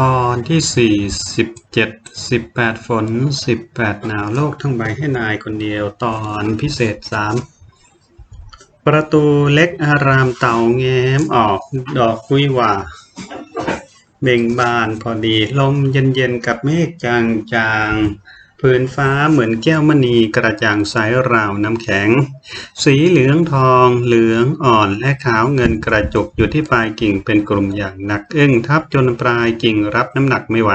ตอนที่สี่สิบเจ็ดสิบแปดฝนสิบแปดหนาวโลกทั้งใบให้นายคนเดียวตอนพิเศษสามประตูเล็กอารามเต่าแง้มออกดอกกุยหว่าเบ่งบานพอดีลมเย็นๆกับเมฆจางๆ พื้นฟ้าเหมือนแก้วมณีกระจ่างใสราวน้ำแข็ง สีเหลืองทอง เหลืองอ่อนและขาวเงินกระจุกอยู่ที่ปลายกิ่งเป็นกลุ่มอย่างหนักอึ้งทับจนปลายกิ่งรับน้ำหนักไม่ไหว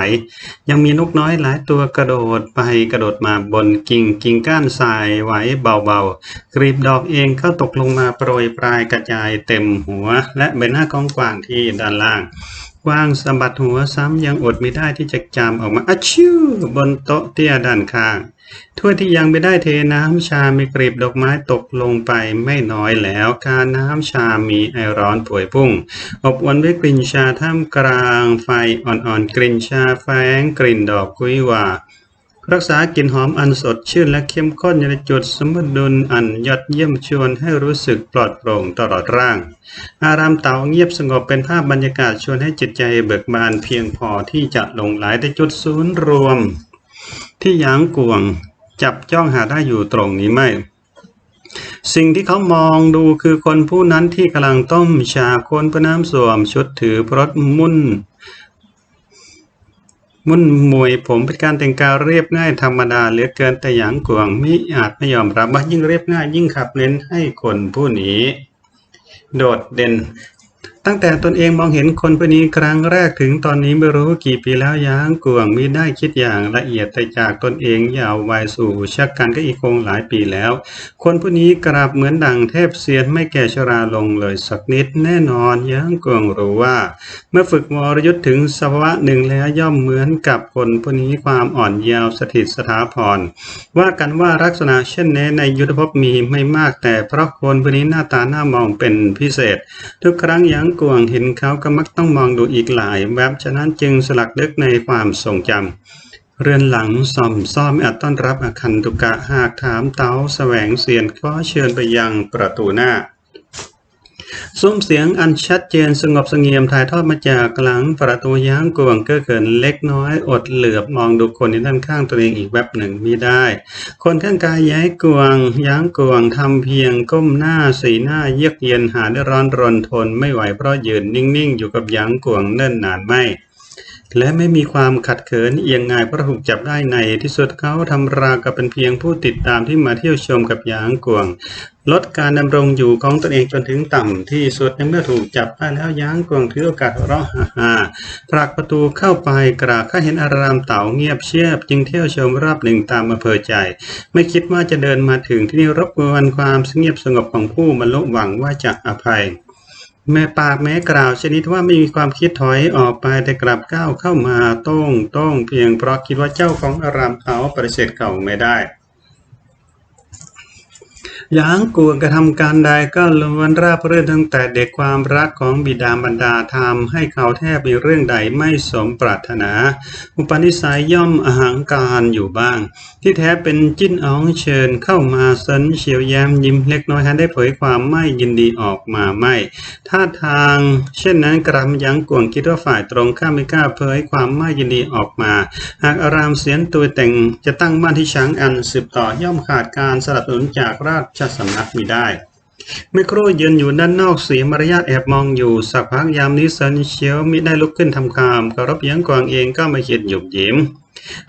ยังมีนกน้อยหลายตัวกระโดดไปกระโดดมาบนกิ่งกิ่งก้านทรายไหวเบาๆกรีบดอกเองก็ตกลงมาโปรยปลายกระจายเต็มหัว และใบหน้ากองกวางที่ด้านล่าง กว้างสะบัดหัวซ้ำยังอดไม่ได้ที่จะจามออกมาอาชิวบนโต๊ะเตี้ยด้านข้างถ้วยที่ยังไม่ได้เทน้ำชามีกรีบดอกไม้ตกลงไปไม่น้อยแล้ว การน้ำชามีไอร้อนผวยพุ่ง อบอวลด้วยกลิ่นชาท่ามกลางไฟอ่อนๆกลิ่นชาแฝงกลิ่นดอกกุ้ยหว่า รักษากลิ่นหอมอันสดชื่นและเข้มข้นอยู่ในจุดสมดุลอันยอดเยี่ยมชวนให้รู้สึกปลอดโปร่งตลอดร่าง อารามเต่าเงียบสงบเป็นภาพบรรยากาศชวนให้จิตใจเบิกบานเพียงพอที่จะหลงไหลในจุดศูนย์รวม ที่หยางกวงจับจ้องหาได้อยู่ตรงนี้ไม่ สิ่งที่เขามองดูคือคนผู้นั้นที่กำลังต้มชาคนประน้ำสวมชุดถือพรถมุ่น มุ่นมวยผมเป็นการแต่งกายเรียบง่ายธรรมดาเหลือเกินแต่หยางกวงมิอาจไม่ยอมรับว่ายิ่งเรียบง่ายยิ่งขับเน้นให้คนผู้นี้ โดดเด่น ตั้งแต่ตนเองมองเห็นคนผู้นี้ครั้งแรกถึงตอนนี้ไม่รู้กี่ปีแล้วยางกวงมิได้คิดอย่างละเอียดแต่จากตนเองยาววัยสู่ชักกันก็อีกคงหลายปีแล้ว คนผู้นี้กราบเหมือนดังเทพเซียนไม่แก่ชราลงเลยสักนิดแน่นอนยางกวงรู้ว่า เมื่อฝึกวรยุทธ์ถึงสภาวะหนึ่งแล้วย่อมเหมือนกับคนผู้นี้ความอ่อนเยาว์สถิตสถาพรว่ากันว่าลักษณะเช่นนี้ในยุทธภพมีไม่มากแต่เพราะคนผู้นี้หน้าตาหน้ามองเป็นพิเศษ ทุกครั้งยางกวงเห็นเขาก็มักต้องมองดูอีกหลาย แวบฉะนั้นจึงสลักลึกในความทรงจำเรือนหลังซ่อมซ่อมอาจต้อนรับอาคันตุกะหากถามเตาแสวงเสียนก็เชิญไปยังประตูหน้า ซุ้มเสียงอันชัดเจนสงบสงเงียมถ่ายทอดมาจากหลังประตูย้างกวงเก้อเขินเล็กน้อย อดเหลือบมองดูคนในด้านข้างตัวเองอีกแวบหนึ่งมิได้ คนข้างกายย้ายกวงย้างกวงทำเพียงก้มหน้าสีหน้าเยือกเย็นหาได้ร้อนรนทนไม่ไหวเพราะยืนนิ่งๆ อยู่กับย้างกวงเนิ่นนานไม่ และไม่มีความขัดเขินเอียงง่ายเพราะถูกจับได้ในที่สุดเขาทำราวกับเป็นเพียงผู้ติดตามที่มาเที่ยวชมกับหยางกวง ลดการดำรงอยู่ของตนเองจนถึงต่ำที่สุดในเมื่อถูกจับได้แล้วหยางกวงถือโอกาสหัวเราะฮ่าฮ่าผลักประตูเข้าไปกราข้าเห็นอารามเต่าเงียบเชียบ จึงเที่ยวชมรอบหนึ่งตามอำเภอใจ ไม่คิดว่าจะเดินมาถึงที่นี่รบกวนความเงียบสงบของผู้บรรลุหวังว่าจะอภัย แม่ปากแม้กล่าวชนิดว่าไม่มีความคิดถอยออกไปแต่กลับก้าวเข้ามาต้องต้องเพียงเพราะคิดว่าเจ้าของอารามเขาปริเสธเขาไม่ได้ ยางกวกระทำการใดก็ล้วนราบรื่นตั้งแต่เด็กความรักของบิดามารดาทำให้เขาแทบมีเรื่องใดไม่สมปรารถนา อุปนิสัยย่อมอหังการอยู่บ้าง ที่แท้เป็นจิ้นอ๋องเชิญเข้ามาสันเฉียวแย้มยิ้มเล็กน้อยทันได้เผยความไม่ยินดีออกมาไม่ท่าทาง เช่นนั้นกรำยังกวงคิดว่าฝ่ายตรงข้ามไม่กล้าเผยความไม่ยินดีออกมา หากอารามเสียนตัวแต่งจะตั้งบ้านที่ช้างอันสืบต่อย่อมขาดการสนับสนุนจากราชสำนักมิได้ไมโครยืนอยู่ด้านนอกเสียมารยาทแอบมองอยู่ สักพักยามนี้เซนเชียวมิได้ลุกขึ้นทำคามเคารพยังกวางเองก็มาเขียนหยุบยิ้ม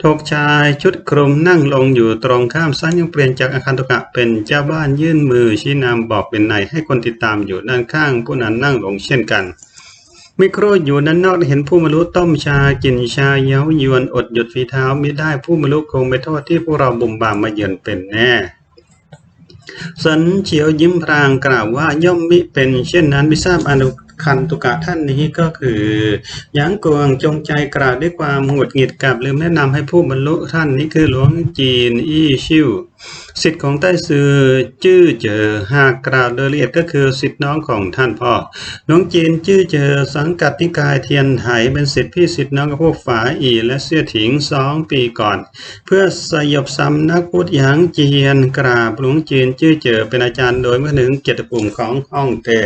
ทกชายชุดคลุมนั่งลงอยู่ตรงข้ามซ้ายยังเปลี่ยนจากอาคารตุกะเป็นเจ้าบ้านยื่นมือชี้นำบอกเป็นในให้คนติดตามอยู่ด้านข้างผู้นั้นนั่งลงเช่นกันไมโครอยู่ด้านนอกเห็นผู้มารุต้มชากินชาเย้ายวนอดหยุดฝีเท้าไม่ได้ผู้มารุคงไม่โทษที่พวกเราบุ่มบามมาเยือนเป็นแน่ สันเฉียวยิ้มพรางกล่าวว่าย่อมมิเป็นเช่นนั้นไม่ทราบอนุ คันตุกะท่านนี้ก็คือยางกวงจงใจกล่าวด้วยความหงุดหงิดกับลืมแนะนำให้ผู้บรรลุท่านนี้คือหลวงจีนอี้ชิวสิทธิ์ของใต้ซือจื้อเจอหากกล่าวโดยละเอียดก็คือสิทธิ์น้องของท่านพ่อหลวงจีนจื้อเจอสังกัดนิกายเทียนไถเป็นสิทธิพี่สิทธิ์น้องกับพวกฝาอีและเสี่ยถิงสองปีก่อน เพื่อสยบซ้ำนักพุทธยางเจียนกราบหลวงจีนจื้อเจอเป็นอาจารย์โดยเมื่อถึงเกียรติภูมิของฮ่องเต้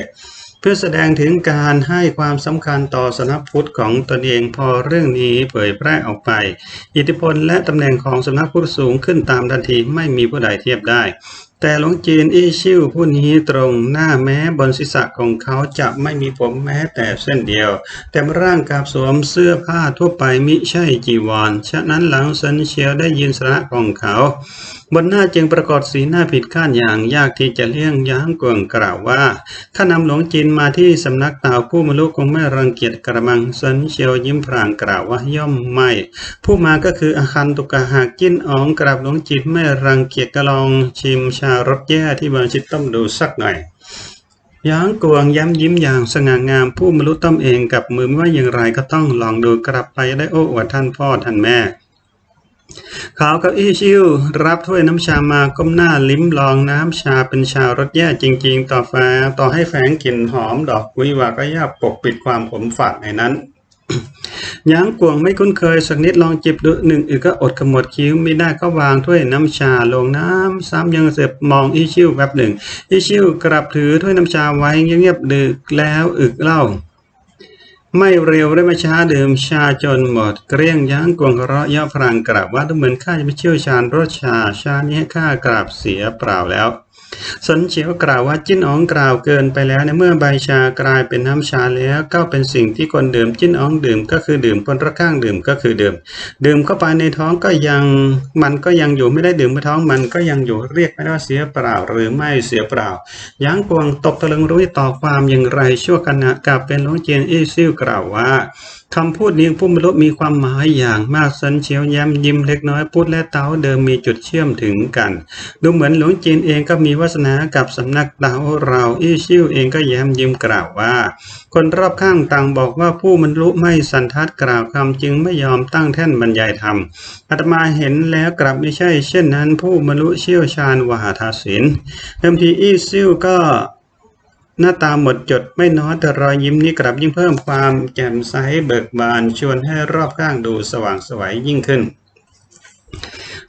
เพื่อแสดงถึงการให้ความสำคัญต่อสำนักพุทธของตนเองพอเรื่องนี้เผยแพร่ออกไป อิทธิพลและตำแหน่งของสำนักพุทธสูงขึ้นตามทันทีไม่มีผู้ใดเทียบได้ แต่หลวงจีนอี้ชิ่วผู้นี้ตรงหน้าแม้บนศีรษะของเขาจะไม่มีผมแม้แต่เส้นเดียว แต่ร่างกับสวมเสื้อผ้าทั่วไปมิใช่จีวร ฉะนั้นหลังสันเชียวได้ยินสระของเขา บนหน้าจึงปรากฏสีหน้าผิดคาดอย่างยากที่จะเลี่ยงย้างกวงกล่าวว่าข้านำหลวงจีนมาที่สำนักเต่าผู้มลุกคงไม่รังเกียจกระมังสันเชียวยิ้มพรางกล่าวว่าย่อมไม่ ผู้มาก็คืออาคันตุกะหากจิ้นอ๋องกราบหลวงจีนไม่รังเกียจกระลองชิมชารสแย่ที่บาชิดต้มดูสักหน่อยย้างกวงย้ำยิ้มอย่างสง่างามผู้มรุต้มเองกับมือไม่ว่าอย่างไรก็ต้องลองดูกลับไปได้โอ้อวดท่านพ่อท่านแม่ขาวกับอี้ชิวรับถ้วยน้ำชามาก้มหน้าลิ้มลองน้ำชาเป็นชารสแย่จริง ๆ ต่อแฟต่อให้แฝงกลิ่นหอมดอกกุยหวาก็ย่าปกปิดความขมฝาดในนั้น ย้างกวงไม่คุ้นเคยสักนิดลองจิบดูหนึ่งอึกก็อดขมวดคิ้วไม่ได้ก็วางถ้วยน้ำชาลงน้ำซ้ำยังเสพมองอีชิวแป๊บหนึ่งอีชิวกลับถือถ้วยน้ำชาไว้เงียบๆดึกแล้วอึกเล้าไม่เร็วและไม่ช้าดื่มชาจนหมด เกลี้ยงย้างกวงเราะย่อพรางกราบว่าดูเหมือนข้าจะไม่เชี่ยวชาญรสชาชานี้ให้ข้ากราบเสียเปล่าแล้ว สนเฉียวกล่าวว่าจิ้นอ๋องกล่าวเกินไปแล้วในเมื่อใบชากลายเป็นน้ำชาแล้วก็เป็นสิ่งที่คนดื่มจิ้นอ๋องดื่มก็คือดื่มคนระข้างดื่มก็คือดื่ม ดื่มเข้าไปในท้องก็ยังมันก็ยังอยู่ไม่ได้ดื่มไปท้องมันก็ยังอยู่เรียกไม่ได้ว่าเสียเปล่าหรือไม่เสียเปล่าย้างกวงตกตะลึงรู้ต่อความอย่างไรชั่วขณะกับเป็นหลวงเจียนอี้ซิ่วกล่าวว่า คำพูดนี้ผู้บรรลุมีความหมายอย่างมากสันเฉียวย้ำยิ้มเล็กน้อยพูดและเต้าเดิมมีจุดเชื่อมถึงกัน ดูเหมือนหลวงจีนเองก็มีวาสนากับสำนักเต้าเราอี้ชิ่วเองก็แย้มยิ้มกล่าวว่า คนรอบข้างต่างบอกว่าผู้บรรลุไม่สันทัดกล่าวคำจึงไม่ยอมตั้งแท่นบรรยายธรรมอาตมาเห็นแล้วกลับไม่ใช่ เช่นนั้นผู้บรรลุเชี่ยวชาญวหาทศิลป์เดิมทีอี้ซิ่วก็ หน้าตาหมดจดไม่น้อยแต่รอยยิ้มนี้กลับยิ่งเพิ่มความแจ่มใสเบิกบานชวนให้รอบข้างดูสว่างสวยยิ่งขึ้น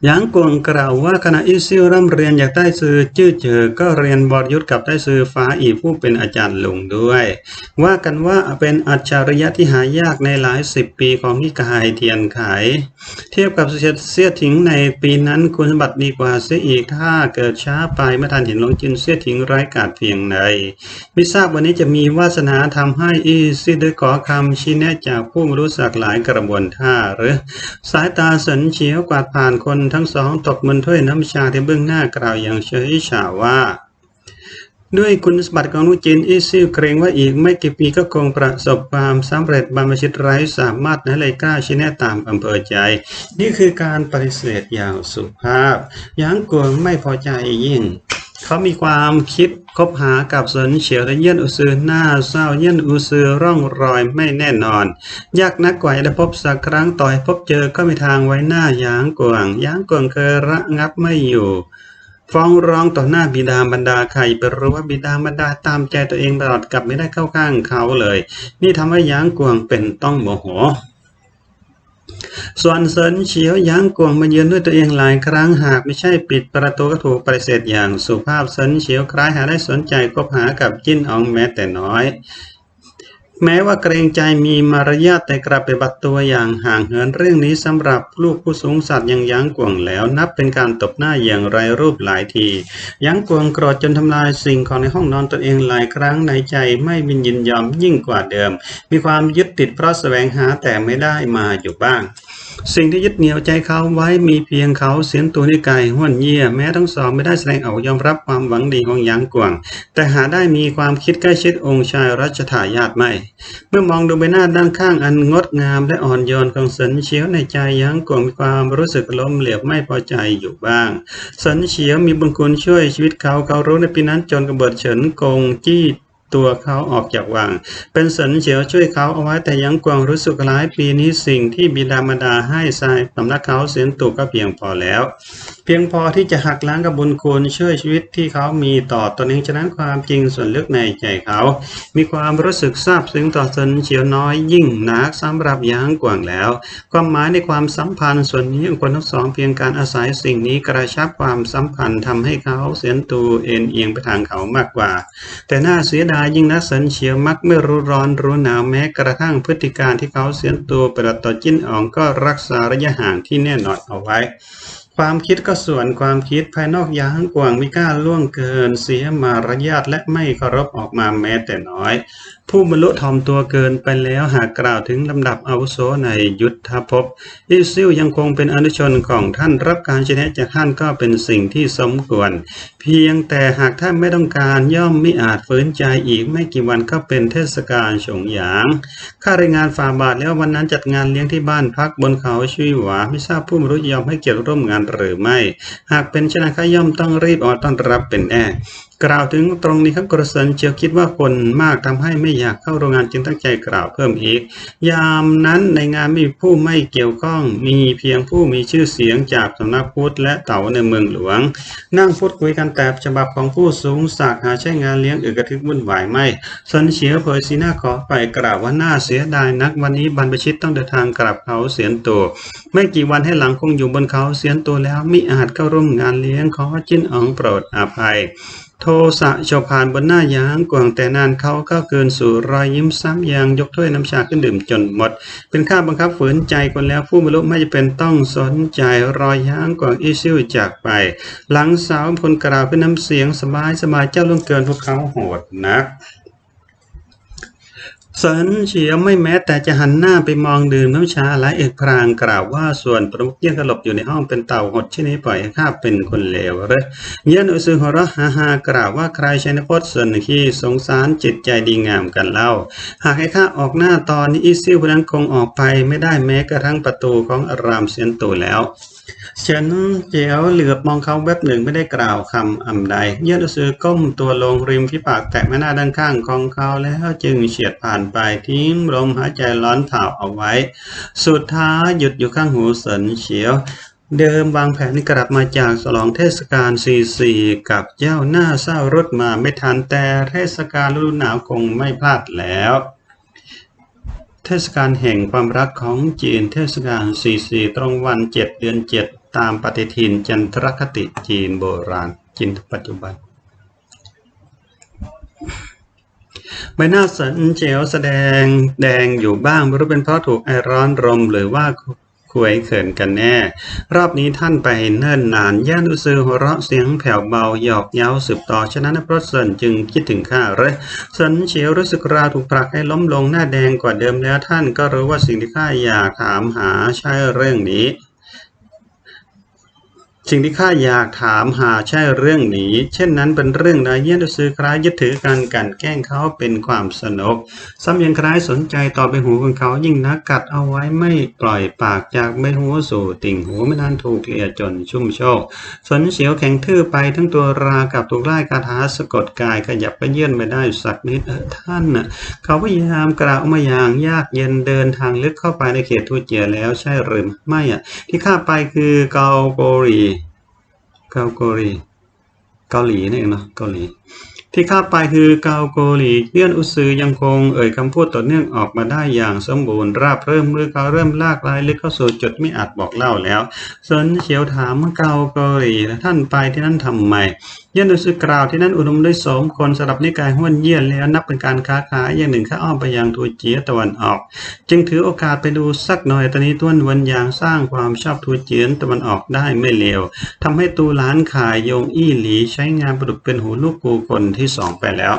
ยางกวงกล่าวว่าขณะอิซิลร่ำเรียนจากใต้ซือจื้อเจอก็เรียนบอดยุทธกับใต้ซือฟ้าอีผู้เป็นอาจารย์ลุงด้วย ว่ากันว่าเป็นอัจฉริยะที่หายากในหลายสิบปีของนิกายเทียนไขเทียบกับเสียถิงในปีนั้นคุณสมบัติดีกว่าเสียอีกถ้าเกิดช้าไปไม่ทันเห็นหลวงจินเสียถิงไร้กาดเพียงใดไม่ทราบวันนี้จะมีวาสนาทำให้อีซิได้ขอคำชี้แนะจากผู้รู้สักหลายกระบวนท่าหรือ สายตาสนเฉียวกวาดผ่านคนทั้งสองตกบนถ้วยน้ำชาที่เบื้องหน้ากล่าวอย่างเฉยฉาว่า ด้วยคุณสมบัติของนุจินอีซิวเกรงว่าอีกไม่กี่ปีก็คงประสบความสำเร็จบรรพชิตไร้สามารถนั้นเลยกล้าชี้แนะตามอำเภอใจ นี่คือการปฏิเสธอย่างสุภาพหยางกวงไม่พอใจยิ่ง เขามีความคิดคบหากับสนเฉียวและเยี่ยนอุซือหน้าเศร้าเยี่ยนอุซือร่องรอยไม่แน่นอน ยากนักกว่าจะพบสักครั้งต่อยพบเจอก็มีทางไว้หน้าหยางกวงหยางกวงเคยระงับไม่อยู่ฟ้องร้องต่อหน้าบิดาบรรดาใครไปรู้ว่าบิดาบรรดาตามใจตัวเองตลอดกลับไม่ได้เข้าข้างเขาเลย นี่ทำให้หยางกวงเป็นต้องโมโห ส่วนเซินเฉียวย้างกวงมาเยือนด้วยตัวเองหลายครั้งหากไม่ใช่ปิดประตูก็ถูกปฏิเสธอย่างสุภาพเซินเฉียวคล้ายหาได้สนใจคบหากับจิ้นอองแม้แต่น้อย แม้ว่าเกรงใจมีมารยาทแต่กลับไปบัดตัวอย่างห่างเหินเรื่องนี้สำหรับลูกผู้สูงสัตว์ยังยั้งกวงแล้ว นับเป็นการตบหน้าอย่างไรรูปหลายทีย้งกวงโกรธจนทำลายสิ่งของในห้องนอนตนเองหลายครั้งในใจไม่บินยินยอมยิ่งกว่าเดิม มีความยึดติดเพราะแสวงหาแต่ไม่ได้มาอยู่บ้าง สิ่งที่ยึดเหนี่ยวใจเขาไว้มีเพียงเขาเสียนตัวนิกายห้วนเยี่ยแม้ทั้งสองไม่ได้แสดงออกยอมรับความหวังดีของหยางกวางแต่หาได้มีความคิดใกล้ชิดองค์ชายรัชทายาทไม่ เมื่อมองดูใบหน้าด้านข้างอันงดงามและอ่อนโยนของสันเฉียวในใจหยางกวางมีความรู้สึกล้มเหลวไม่พอใจอยู่บ้าง สันเฉียวมีบุญคุณช่วยชีวิตเขาเขารู้ในปีนั้นจนกระเบิดเฉินกงจี้ ตัวเขาออกจากวัง เป็นสันเฉียวช่วยเขาเอาไว้แต่ยังกวางรู้สึกร้ายปีนี้สิ่งที่บิดามารดาให้ทรายสำนักเขาเสียนตุกก็เพียงพอแล้ว เพียงพอที่จะหักล้างกับบุญคุณช่วยชีวิตที่เขามีต่อตอนเองฉะนั้นความจริงส่วนลึกในใจเขา มีความรู้สึกซาบซึ้งต่อสันเฉียวน้อยยิ่งนักสำหรับยางกวางแล้ว ความหมายในความสัมพันธ์ส่วนนี้ของคนทั้งสองเพียงการอาศัยสิ่งนี้กระชับความสัมพันธ์ทำให้เขาเสียนตูเอ็นเอียงไปทางเขามากกว่า แต่น่าเสียดายยยิ่งนักสันเฉียวมักไม่รู้ร้อนรู้หนาวแม้กระทั่งพฤติการที่เขาเสียนตัวประดับต่อจิ้นอ่องก็รักษาระยะห่างที่แน่นอนเอาไว้ ความคิดก็ส่วนความคิดภายนอกยางกว่างไม่กล้าล่วงเกินเสียมารยาทและไม่เคารพออกมาแม้แต่น้อยผู้บรรลุถ่อมตัวเกินไปแล้วหากกล่าวถึงลำดับอาวุโสในยุทธภพอิซิลยังคงเป็นอนุชนของท่านรับการชนะจากท่านก็เป็นสิ่งที่สมควร เพียงแต่หากท่านไม่ต้องการย่อมไม่อาจฝืนใจอีกไม่กี่วันก็เป็นเทศกาลฉงหยาง ข้ารายงานฝ่าบาทแล้ววันนั้นจัดงานเลี้ยงที่บ้านพักบนเขาชุยหวาไม่ทราบผู้บรรลุยอมให้เกียรติร่วมงานหรือไม่ หากเป็นเช่นนั้นข้าย่อมต้องรีบออต้อนรับเป็นแน่ กล่าวถึงตรงนี้ครับกระสันเจียวคิดว่าคนมากทำให้ไม่อยากเข้าโรงงานจึงตั้งใจกล่าวเพิ่มอีก ยามนั้นในงานไม่มีผู้ไม่เกี่ยวข้อง มีเพียงผู้มีชื่อเสียงจากสำนักพุทธและเต่าในเมืองหลวง นั่งพูดคุยกันแต่ฉบับของผู้สูงศักดิ์หาใช้งานเลี้ยงอึกระทึกวุ่นวายไม่สันเฉียวเผยสีหน้าขอไปกล่าวว่าน่าเสียดายนักวันนี้บรรพชิตต้องเดินทางกลับเขาเสียนตัวไม่กี่วันให้หลังคงอยู่บนเขาเสียนตัวแล้วมิอาจเข้าร่วมงานเลี้ยงขอจินอ๋องโปรดอภัย โทสะฉบผ่านบนหน้ายางกว่างแต่นานเขาก็เกินสู่รอยยิ้มซ้ำยางยกถ้วยน้ำชาขึ้นดื่มจนหมด เป็นข้าบังคับฝืนใจคนแล้วผู้บรรลุไม่จะเป็นต้องสนใจรอยยางกว่างอิซิวจากไป หลังสาวคนกล่าวเป็นน้ำเสียงสบายสบายเจ้าล่วงเกินพวกเขาโหดนัก สินเฉียวไม่แม้แต่จะหันหน้าไปมองดื่มน้ำชาหลายเอกพรางกล่าวว่าส่วนประมุขเยี่ยงตลบอยู่ในห้องเป็นเต่าหดที่นี้ปล่อยให้ข้าเป็นคนเลวเหรอเยี่ยนอุซึหัวเราะฮ่าฮ่ากล่าวว่าใครใช้นพจน์ส่วนที่สงสารจิตใจดีงามกันเล่า หากให้ข้าออกหน้าตอนนี้อีซิวคนนั้นคงออกไปไม่ได้แม้กระทั่งประตูของอารามเซียนตูแล้ว ฉินเจียวเหลือบมองเขาแวบหนึ่งไม่ได้กล่าวคำอำใด เยี่ยนอุซึก้มตัวลงริมฝีปากแตะแม่หน้าด้านข้างของเขาแล้วจึงเฉียดผ่านไปทิ้งลมหายใจร้อนเผาเอาไว้ สุดท้ายหยุดอยู่ข้างหูเสินเฉียวเดิมวางแผนกลับมาจากฉลองเทศกาลซีซีกับเจ้าหน้าเศร้ารถมาไม่ทันแต่เทศกาลฤดูหนาวคงไม่พลาดแล้ว เทศกาลแห่งความรักของจีนเทศกาลซีซีตรงวันเจ็ดเดือนเจ็ด ตามปฏิทินจันทรคติจีนโบราณจีนปัจจุบัน ใบหน้าสันเจียวแสดงแดงอยู่บ้างไม่รู้เป็นเพราะถูกไอร้อนรมหรือว่าคุยเขินกันแน่ รอบนี้ท่านไปเนิ่นนานย่านุซือหัวเราะเสียงแผ่วเบาหยอกเย้าสืบต่อฉะนั้นพระเซินจึงคิดถึงข้าเลยสันเฉียวรู้สึกราถูกผลักให้ล้มลงหน้าแดงกว่าเดิมแล้วท่านก็รู้ว่าสิ่งที่ข้าอยากถามหาใช่เรื่องนี้ สิ่งที่ข้าอยากถามหาใช่เรื่องนี้ เช่นนั้นเป็นเรื่องใดเยี่ยนซื้อคล้ายยึดถือการกันแกล้งเขาเป็นความสนุกซ้ำยังคล้ายสนใจต่อไปหูของเขายิ่งนักกัดเอาไว้ไม่ปล่อยปากจากใบหูสู่ติ่งหูไม่นานถูกเลียจนชุ่มโชกสนเสียวแข็งทื่อไปทั้งตัวรากับถูกไล่คาถาสะกดกายขยับไปเยื่อนไม่ได้สักนิดเออท่านน่ะเขาพยายามกล่าวมาอย่างยากเย็นเดินทางลึกเข้าไปในเขตทูเจียแล้วใช่หรือไม่อะที่ข้าไปคือเกาโกรี เกาโกรีเกาหลีนี่เองเนาะเกาหลี ที่ข้าไปคือเกาโกหลีเลื่อนอุซือยังคงเอ่ยคำพูดต่อเนื่องออกมาได้อย่างสมบูรณ์ราบเริ่มเมื่อเขาเริ่มลากลายลึกเข้าสู่จุดไม่อาจบอกเล่าแล้วสนเฉียวถามว่าเกาโกหลีท่านไปที่นั่นทำไมเยี่ยนอุซือกล่าวที่นั่นอุดมด้วยโสมคนสำหรับนิกายห้วนเยี่ยนแล้วนับเป็นการค้าขายอย่างหนึ่งข้าอ้อมไปยังทูเจียตะวันออก จึงถือโอกาสไปดูสักหน่อยตอนนี้ต้วนวันยางสร้างความชอบทูเจียนตะวันออกได้ไม่เลวทำให้ตูหลานขายโยงอี้หลีใช้งานประดุจเป็นหูลูกกูคนที่สองไปแล้ว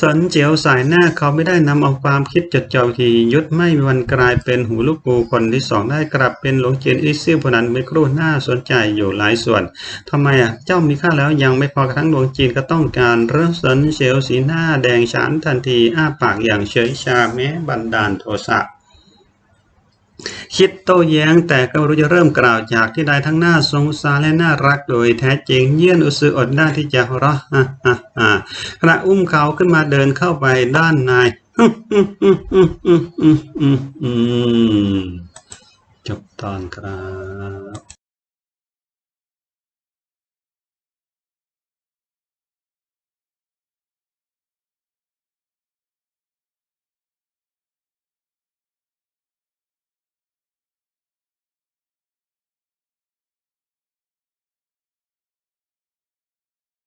สันเจียวสายหน้าเขาไม่ได้นำเอาความคิดจดจ่อทียุดไม่มีวันกลายเป็นหูลูกกูคนที่สองได้กลับเป็นหลวงเจียนอิซิ่วผู้นั้นไม่ครู่น่าสนใจอยู่หลายส่วนทำไมอะเจ้ามีค่าแล้วยังไม่พอกระทั่งหลวงจีนก็ต้องการเริ่มสันเฉียวสีหน้าแดงฉานทันทีอ้าปากอย่างเฉยชาแม้บันดาลโทสะ คิดโต้แย้งแต่ก็รู้จะเริ่มกล่าวจากที่ใดทั้งหน้าสงสารและน่ารักโดยแท้จริงเยี่ยนอุสืออดหน้าที่จะหัวเราะฮ่ะอะอะขณะอุ้มเขาขึ้นมาเดินเข้าไปด้านในจบตอนครับ